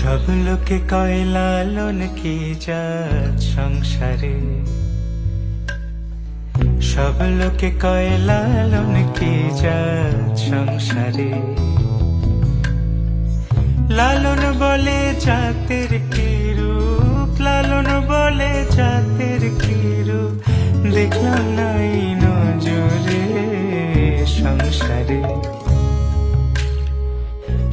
সব লোকে কয়, লালন কি সংসারে? সব লোকে কয়, লালন কি সংসারে? লালন বলে জাতের কি রূপ? লালন বলে জাতের কি রূপ? দেখলাম নাই নজরে সংসারে।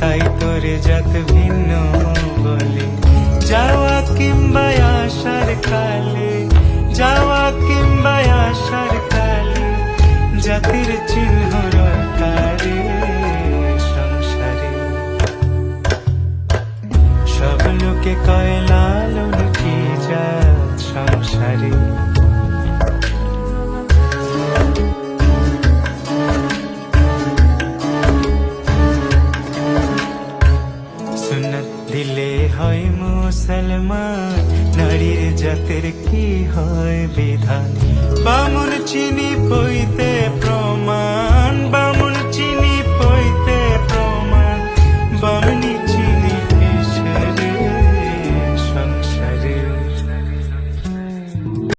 তাই তোরে জাত ভিন্ন বলে। যাওয়া কিংবা আসার কালে, যাওয়া কিংবা আসার কালে, জাতির চিহ্ন সব লোকে কয়, লালন জাত সংসারে? দিলে হয় মুসলমান নারীর জাতের কি হয় বিধান? বামুন চিনি পইতে